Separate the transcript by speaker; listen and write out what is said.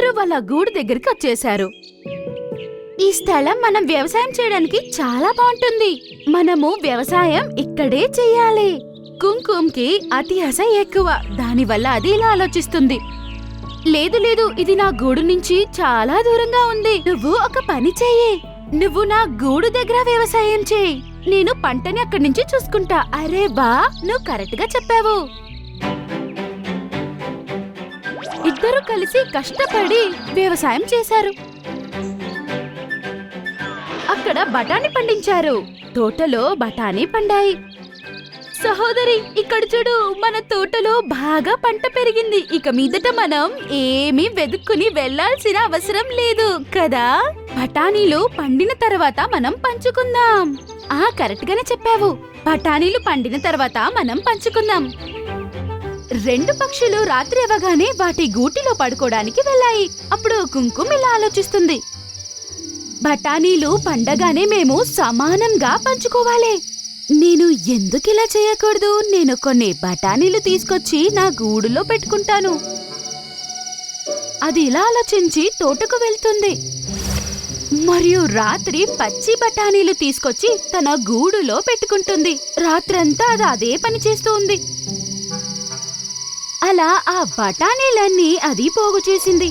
Speaker 1: అందరూ వాళ్ళ గూడు దగ్గరికి వచ్చేశారు. ఈ స్థలం మనం వ్యవసాయం చేయడానికి చాలా బాగుంటుంది. మనము వ్యవసాయం ఇక్కడే చెయ్యాలి కుంకుమ్కి అతి ఆశ ఎక్కువ. దానివల్ల అది ఇలా ఆలోచిస్తుంది. లేదు లేదు ఇది నా గూడు నుంచి చాలా దూరంగా ఉంది. నువ్వు ఒక పని చెయ్యి. నువ్వు నా గూడు దగ్గర వ్యవసాయం చేయి. నేను పంటని అక్కడి నుంచి చూసుకుంటా. అరే బా నువ్వు కరెక్ట్గా చెప్పావు. ఇద్దరు కలిసి కష్టపడి వ్యవసాయం చేశారు. అక్కడ బఠానీ పండించారు. తోటలో బఠానీ పండాయి. సహోదరి ఇక్కడ చూడు మన తోటలో బాగా పంట పెరిగింది. ఇక మీదట మనం ఏమీ వెతుక్కుని వెళ్ళాల్సిన అవసరం లేదు కదా? బఠానీలు పండిన తర్వాత మనం పంచుకుందాం. ఆ కరెక్ట్ గానే చెప్పావు. బఠానీలు పండిన తర్వాత మనం పంచుకుందాం. రెండు పక్షులు రాత్రి అవ్వగానే వాటి గూటిలో పడుకోవడానికి వెళ్ళాయి. అప్పుడు కుంకుమ ఇలా ఆలోచిస్తుంది. బఠానీలు పండగానే మేము సమానంగా పంచుకోవాలి. నేను ఎందుకు ఇలా చేయకూడదు? నేను కొన్ని బఠానీలు తీసుకొచ్చి నా గూడులో పెట్టుకుంటాను. అది ఇలా ఆలోచించి తోటకు వెళ్తుంది. మరియు రాత్రి పచ్చి బఠానీలు తీసుకొచ్చి తన గూడులో పెట్టుకుంటుంది. రాత్రంతా అది అదే పని చేస్తూ ఉంది. అలా ఆ బఠానీలన్నీ అది పోగు చేసింది